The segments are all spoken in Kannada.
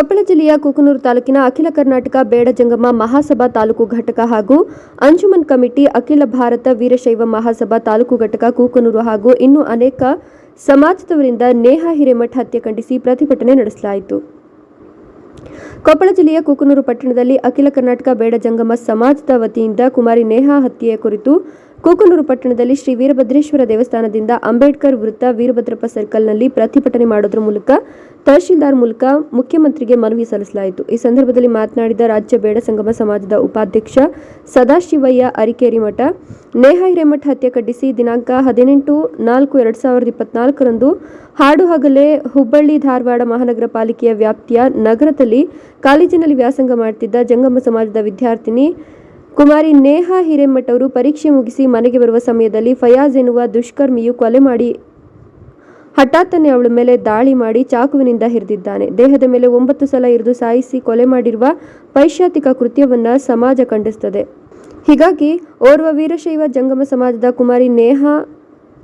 ಕೊಪ್ಪಳ ಜಿಲ್ಲೆಯ ಕುಕನೂರು ತಾಲೂಕಿನ ಅಖಿಲ ಕರ್ನಾಟಕ ಬೇಡ ಜಂಗಮ ಮಹಾಸಭಾ ತಾಲೂಕು ಘಟಕ ಹಾಗೂ ಅಂಜುಮನ್ ಕಮಿಟಿ ಅಖಿಲ ಭಾರತ ವೀರಶೈವ ಮಹಾಸಭಾ ತಾಲೂಕು ಘಟಕ ಕೂಕನೂರು ಹಾಗೂ ಇನ್ನೂ ಅನೇಕ ಸಮಾಜದವರಿಂದ ನೇಹ ಹಿರೇಮಠ ಹತ್ಯೆ ಖಂಡಿಸಿ ಪ್ರತಿಭಟನೆ ನಡೆಸಲಾಯಿತು. ಕೊಪ್ಪಳ ಜಿಲ್ಲೆಯ ಕೂಕನೂರು ಪಟ್ಟಣದಲ್ಲಿ ಅಖಿಲ ಕರ್ನಾಟಕ ಬೇಡ ಜಂಗಮ ಸಮಾಜದ ವತಿಯಿಂದ ಕುಮಾರಿ ನೇಹಾ ಹತ್ಯೆಯ ಕುರಿತು ಕೂಕನೂರು ಪಟ್ಟಣದಲ್ಲಿ ಶ್ರೀ ವೀರಭದ್ರೇಶ್ವರ ದೇವಸ್ಥಾನದಿಂದ ಅಂಬೇಡ್ಕರ್ ವೃತ್ತ ವೀರಭದ್ರಪ್ಪ ಸರ್ಕಲ್ನಲ್ಲಿ ಪ್ರತಿಭಟನೆ ಮಾಡೋದ್ರ ಮೂಲಕ ತಹಶೀಲ್ದಾರ್ ಮೂಲಕ ಮುಖ್ಯಮಂತ್ರಿಗೆ ಮನವಿ ಸಲ್ಲಿಸಲಾಯಿತು. ಈ ಸಂದರ್ಭದಲ್ಲಿ ಮಾತನಾಡಿದ ರಾಜ್ಯ ಬೇಡ ಸಂಗಮ ಸಮಾಜದ ಉಪಾಧ್ಯಕ್ಷ ಸದಾಶಿವಯ್ಯ ಅರಿಕೇರಿ ಮಠ ನೇಹಾ ಹಿರೇಮಠ ಹತ್ಯೆ ಖಂಡಿಸಿ ದಿನಾಂಕ ಹದಿನೆಂಟು ನಾಲ್ಕು ಎರಡ್ ಸಾವಿರದ ಇಪ್ಪತ್ನಾಲ್ಕರಂದು ಹಾಡು ಹಗಲೇ ಹುಬ್ಬಳ್ಳಿ ಧಾರವಾಡ ಮಹಾನಗರ ಪಾಲಿಕೆಯ ವ್ಯಾಪ್ತಿಯ ನಗರದಲ್ಲಿ ಕಾಲೇಜಿನಲ್ಲಿ ವ್ಯಾಸಂಗ ಮಾಡುತ್ತಿದ್ದ ಜಂಗಮ ಸಮಾಜದ ವಿದ್ಯಾರ್ಥಿನಿ ಕುಮಾರಿ ನೇಹಾ ಹಿರೇಮಠ್ ಅವರು ಪರೀಕ್ಷೆ ಮುಗಿಸಿ ಮನೆಗೆ ಬರುವ ಸಮಯದಲ್ಲಿ ಫಯಾಜ್ ಎನ್ನುವ ದುಷ್ಕರ್ಮಿಯು ಕೊಲೆ ಮಾಡಿ ಹಠಾತ್ತನೆ ಅವಳ ಮೇಲೆ ದಾಳಿ ಮಾಡಿ ಚಾಕುವಿನಿಂದ ಹಿರಿದಿದ್ದಾನೆ ದೇಹದ ಮೇಲೆ ಒಂಬತ್ತು ಸಲ ಇರಿದು ಸಾಯಿಸಿ ಕೊಲೆ ಮಾಡಿರುವ ಪೈಶಾತಿಕ ಕೃತ್ಯವನ್ನ ಸಮಾಜ ಖಂಡಿಸುತ್ತದೆ. ಹೀಗಾಗಿ ಓರ್ವ ವೀರಶೈವ ಜಂಗಮ ಸಮಾಜದ ಕುಮಾರಿ ನೇಹಾ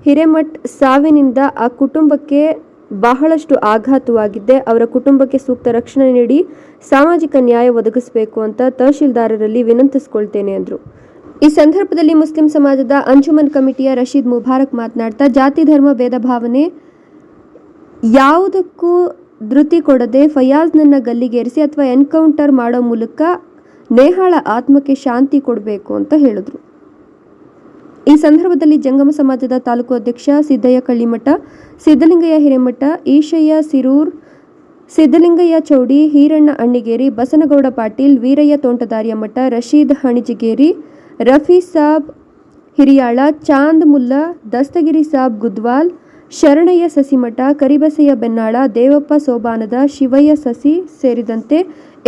ಹಿರೇಮಠ್ ಸಾವಿನಿಂದ ಆ ಕುಟುಂಬಕ್ಕೆ ಬಹಳಷ್ಟು ಆಘಾತವಾಗಿದ್ದೆ. ಅವರ ಕುಟುಂಬಕ್ಕೆ ಸೂಕ್ತ ರಕ್ಷಣೆ ನೀಡಿ ಸಾಮಾಜಿಕ ನ್ಯಾಯ ಒದಗಿಸಬೇಕು ಅಂತ ತಹಶೀಲ್ದಾರರಲ್ಲಿ ವಿನಂತಿಸಿಕೊಳ್ತೇನೆ ಎಂದರು ಈ ಸಂದರ್ಭದಲ್ಲಿ ಮುಸ್ಲಿಂ ಸಮಾಜದ ಅಂಜುಮನ್ ಕಮಿಟಿಯ ರಶೀದ್ ಮುಬಾರಕ್ ಮಾತನಾಡ್ತಾ, ಜಾತಿ ಧರ್ಮ ಭೇದ ಭಾವನೆ ಯಾವುದಕ್ಕೂ ಧೃತಿ ಕೊಡದೆ ಫಯಾಜ್ನನ್ನ ಗಲ್ಲಿಗೇರಿಸಿ ಅಥವಾ ಎನ್ಕೌಂಟರ್ ಮಾಡೋ ಮೂಲಕ ನೇಹಾಳ ಆತ್ಮಕ್ಕೆ ಶಾಂತಿ ಕೊಡಬೇಕು ಅಂತ ಹೇಳಿದ್ರು. ಈ ಸಂದರ್ಭದಲ್ಲಿ ಜಂಗಮ ಸಮಾಜದ ತಾಲೂಕು ಅಧ್ಯಕ್ಷ ಸಿದ್ದಯ್ಯ ಕಳ್ಳಿಮಠ ಸಿದ್ದಲಿಂಗಯ್ಯ ಹಿರೇಮಠ, ಈಶಯ್ಯ ಸಿರೂರ್ ಸಿದ್ದಲಿಂಗಯ್ಯ ಚೌಡಿ, ಹೀರಣ್ಣ ಅಣ್ಣಿಗೇರಿ, ಬಸನಗೌಡ ಪಾಟೀಲ್, ವೀರಯ್ಯ ತೋಂಟದಾರ್ಯ ಮಠ, ರಶೀದ್ ಹಣಿಜಿಗೇರಿ, ರಫಿ ಸಾಬ್ ಹಿರಿಯಾಳ, ಚಾಂದ್ ಮುಲ್ಲಾ, ದಸ್ತಗಿರಿ ಸಾಬ್ ಗುದ್ವಾಲ್, ಶರಣಯ್ಯ ಸಸಿಮಠ, ಕರಿಬಸಯ್ಯ ಬೆನ್ನಾಳ, ದೇವಪ್ಪ ಸೋಬಾನದ, ಶಿವಯ್ಯ ಸಸಿ ಸೇರಿದಂತೆ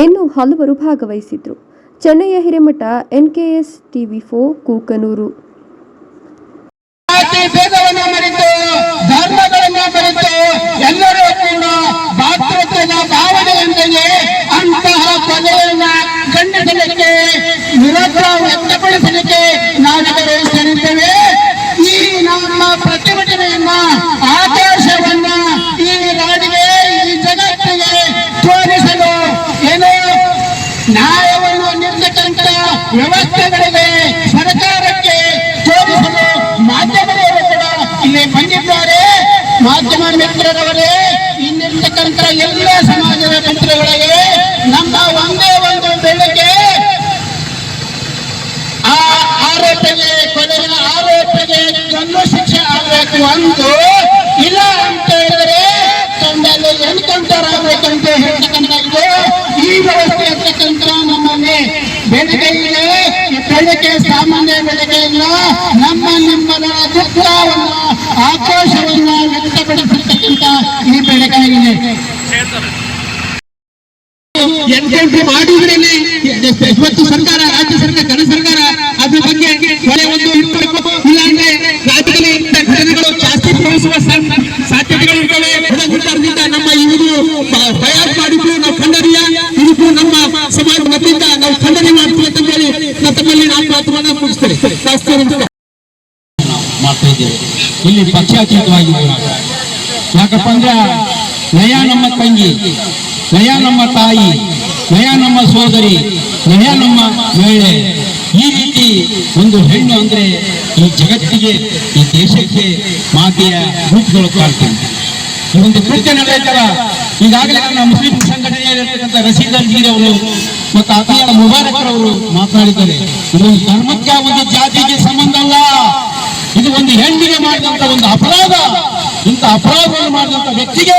ಇನ್ನೂ ಹಲವರು ಭಾಗವಹಿಸಿದ್ರು. ಚೆನ್ನಯ್ಯ ಹಿರೇಮಠ, ಎನ್ಕೆಎಸ್ ಟಿವಿ ಫೋ ಕೂಕನೂರು. ಮಾಧ್ಯಮ ಮಿತ್ರರವರೇ ಇಲ್ಲಿರ್ತಕ್ಕಂಥ ಎಲ್ಲ ಸಮಾಜದ ಮಿತ್ರಗಳಿಗೆ ನಮ್ಮ ಒಂದೇ ಒಂದು ಬೆಳಗ್ಗೆ ಆ ಆರೋಪಿಗೆ ಕೊಲೆಯ ಆರೋಪಿಗೆ ಗಂಡು ಶಿಕ್ಷೆ ಆಗಬೇಕು ಅಂದು ಇಲ್ಲ ಅಂತ ಹೇಳಿದ್ರೆ ತಂಡಲ್ಲಿ ಎನ್ಕೌಂಟರ್ ಆಗ್ಬೇಕಂತ ಹೇಳ್ತಕ್ಕಂಥ ಇದು ಈ ವ್ಯವಸ್ಥೆ ಇರ್ತಕ್ಕಂಥ ನಮ್ಮಲ್ಲಿ ಬೆಳಗ್ಗೆ ಇದೆ ಈ ಬೆಳಗ್ಗೆ ಸಾಮಾನ್ಯ ಇಲ್ಲ ನಮ್ಮ ನಿಮ್ಮಗಳ ದುಃಖವನ್ನ ಆಕ್ರೋಶವನ್ನ ವ್ಯಕ್ತಪಡಿಸಿರ್ತಕ್ಕಂತ ಈ ಬೆಳಗಾಗಿದೆ ಎನ್ಕೌಂಟರ್ ಮಾಡುವುದರಲ್ಲಿ ಇವತ್ತು ಸರ್ಕಾರ, ರಾಜ್ಯ ಸರ್ಕಾರ ಕನ್ನಡ ಸರ್ಕಾರ, ಅದ್ರ ಬಗ್ಗೆ ಒಂದು ಇಟ್ಬೇಕು ಇಲ್ಲಾಂದ್ರೆ ರಾಜ್ಯದಲ್ಲಿ ಇಂಥ ಘಟನೆಗಳು ಜಾಸ್ತಿ ಪ್ರವೇಶಿಸುವ ಸಾ- ಸಾಧ್ಯತೆಗಳು ಇರ್ತವೆ ಇದರಿಂದ ನಮ್ಮ ಇವರು ಪ್ರಯಾಸ ಮಾಡಿದ್ದು ನಾವು ಖಂಡನೀಯ ಇದಕ್ಕೂ ನಮ್ಮ ಸಮಾಜ ವತಿಯಿಂದ ನಾವು ಖಂಡನೆ ಮಾಡ್ತೀವಿ ಅಂತ ಹೇಳಿ ನಾವು ಮಾತುಗಳನ್ನ ಮುಗಿಸ್ತೇನೆ ಮಾಡ್ತಾ ಇದ್ದೇವೆ ಇಲ್ಲಿ ಪಕ್ಷಾತೀತವಾಗಿದ್ದೇವೆ ಯಾಕಪ್ಪ ಅಂದ್ರೆ, ನಯ ನಮ್ಮ ತಂಗಿ, ನಯ ನಮ್ಮ ತಾಯಿ, ನಯ ನಮ್ಮ ಸೋದರಿ, ನಯ ನಮ್ಮ ಮಹಿಳೆ. ಈ ರೀತಿ ಒಂದು ಹೆಣ್ಣು ಅಂದ್ರೆ ಈ ಜಗತ್ತಿಗೆ, ಈ ದೇಶಕ್ಕೆ ಮಾತೆಯ ರೂಪಗಳು ಕಾಣ್ತಾರೆ ಈ ಒಂದು ಕೃತ್ಯ ನಡೆಯುತ್ತಲ್ಲ ಈಗಾಗಲೇ ನಮ್ಮ ಮುಸ್ಲಿಂ ಸಂಘಟನೆಯಲ್ಲಿರ್ತಕ್ಕಂಥ ರಸೀದ್ ಅಲ್ಗೀರ್ ಅವರು ಮತ್ತು ಅತಿಯಾದ ಮುಬಾರಕ್ ಅವರು ಮಾತನಾಡಿದ್ದಾರೆ. ಇದೊಂದು ಧರ್ಮಕ್ಕೆ ಒಂದು ಜಾತಿಗೆ ಸಂಬಂಧ ಅಲ್ಲ. ಇದು ಒಂದು ಹೆಣ್ಣಿಗೆ ಮಾಡಿದಂತ ಒಂದು ಅಪರಾಧ. ಇಂಥ ಅಪರಾಧವನ್ನು ಮಾಡಿದಂತ ವ್ಯಕ್ತಿಗೆ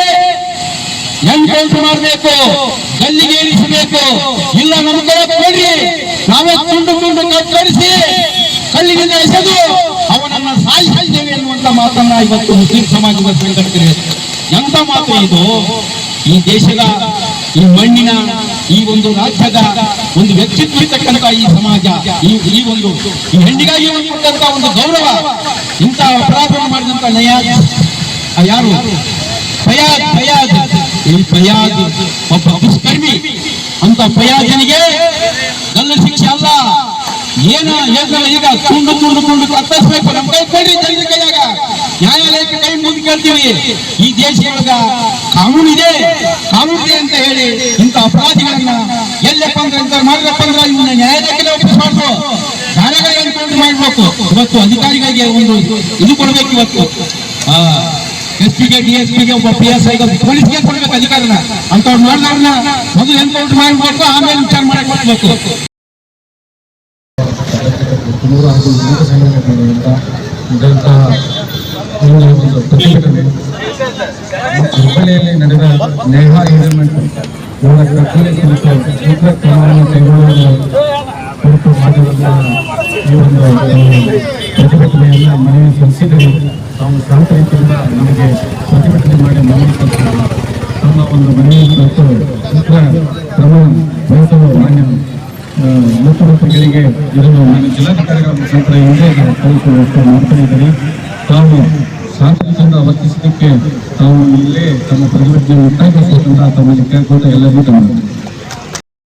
ಎನ್ಕೌಂಟರ್ ಮಾಡಬೇಕು, ಗಲ್ಲಿಗೆ ಇಳಿಸಬೇಕು ಇಲ್ಲ ನಮ್ಗೆ ಕೊಡ್ರಿ. ನಾವೇ ತುಂಡು ತುಂಡು ಕತ್ತರಿಸಿ ಕಲ್ಲಿನಿಂದ ಎಸೆದು ಅವನನ್ನ ಸಾಯಿಸಿದ್ದೇವೆ ಎನ್ನುವಂತ ಮಾತನ್ನ ಇವತ್ತು ಮುಸ್ಲಿಂ ಸಮಾಜದ ಸಂಘಟನೆ ಎಂತ ಮಾತು ಇದು? ಈ ದೇಶದ ಈ ಮಣ್ಣಿನ ಈ ಒಂದು ರಾಜ್ಯದ ಒಂದು ವ್ಯಕ್ತಿತ್ವ ಇರ್ತಕ್ಕಂಥ ಈ ಸಮಾಜ, ಈ ಈ ಒಂದು ಈ ಹೆಣ್ಣಿಗಾಗಿ ಕೊಟ್ಟಂತ ಒಂದು ಗೌರವ ಇಂತಹ ಅಪರಾಧವನ್ನು ಮಾಡಿದಂತ ನಯಾಜ್. ಯಾರು? ಫಯಾದ್ ಫಯಾದ್ ಈ ಫಯಾದ್ ಒಬ್ಬ ದುಷ್ಕರ್ಮಿ. ಅಂತ ಫಯಾದನಿಗೆ ಗಲ್ಲ ಶಿಕ್ಷೆ ಅಲ್ಲ. ಏನ ಈಗ ತುಂಡು ತುಂಡು ತುಂಡು ಕತ್ತರಿಸಬೇಕು. ನಮ್ಮ ಕೈ ಕೊಡಿ ಜನರ ಕೈಯಾಗ. ಮುಗಿ ಕೇಳ್ತೀವಿ. ಈ ದೇಶದೊಳಗ ಕಾನೂನು ಇದೆ. ಕಾನೂನು ಇದೆ ಅಂತ ಹೇಳಿ ಇಂಥ ಅಪರಾಧಿಗಳನ್ನ ಎಲ್ಲಪ್ಪ ಅಂದ್ರೆ ಅಂದ್ರೆ ಇವನ್ನ ನ್ಯಾಯಾಲಯಕ್ಕೆ ಒಪ್ಪಿಸಬಾರ್ದು ಧಾರಾವಾಹಿ ಎನ್ಕೌಂಟರ್ ಮಾಡ್ಬೇಕು. ಇವತ್ತು ಅಧಿಕಾರಿಗಳಿಗೆ ಒಂದು ಇದು ಕೊಡ್ಬೇಕು ಇವತ್ತು. ಎಸ್ ಪಿಗೆ ಡಿ ಎಸ್ ಪಿಗೆ ಒಬ್ಬ ಪಿ ಎಸ್ ಐಗೆ ಪೊಲೀಸ್ಗೆ ಕೊಡ್ಬೇಕು ಅಧಿಕಾರನ. ಅಂತವ್ರು ಮಾಡಿದವ್ರನ್ನ ಮೊದಲು ಎನ್ಕೌಂಟರ್ ಮಾಡ್ಬೇಕು, ಆಮೇಲೆ ವಿಚಾರ ಮಾಡಕ್ ಕೊಡ್ಬೇಕು ಸಂಘಟನೆಗಳಿಂದ ಇದ್ದಂತಹ ಒಂದು ಹುಬ್ಬಳ್ಳಿಯಲ್ಲಿ ನಡೆದ ನೇಹ ಈವೆಂಟ್ ಇವರ ಪ್ರಕ್ರಿಯೆ ಕುರಿತು ಸೂಕ್ತ ಕ್ರಮವನ್ನು ಕೈಗೊಳ್ಳುವ ಕುರಿತು ಮಾಡಿದಂತಹ ಈ ಒಂದು ಪ್ರತಿಭಟನೆಯನ್ನು ಮನವಿ ಸಲ್ಲಿಸಿದರು ತಾವು ಶಾಂತ ರೀತಿಯಿಂದ ನಮಗೆ ಪ್ರತಿಭಟನೆ ಮಾಡಿ ಮನವಿ ಸಲ್ಲಿಸಿದರು. ತಮ್ಮ ಒಂದು ಮನವಿ ಕುರಿತು ಸೂಕ್ತ ಕ್ರಮ ವಹಿಸಲು ಮಾನ್ಯ. ಮುಖ್ಯಮಂತ್ರಿಗಳಿಗೆ ಇದನ್ನು ನಾನು ಜಿಲ್ಲಾಧಿಕಾರಿಗಳ ಮುಖಾಂತರ ಹಿಂದೆ ಕಳಿಸುವಷ್ಟು ಮಾಡ್ತಾ ಇದ್ದೀನಿ ತಾವು ಶಾಂತಿಯಿಂದ ವರ್ತಿಸಿದ್ದಕ್ಕೆ ತಾವು ಇಲ್ಲೇ ತಮ್ಮ ಪ್ರತಿಭಟನೆ ಮುಕ್ತಾಯಗೊಳಿಸಬೇಕಂತ ತಮ್ಮಲ್ಲಿ ಕೇಳ್ಕೊತ ಎಲ್ಲರಿಗೂ ತಮ್ಮ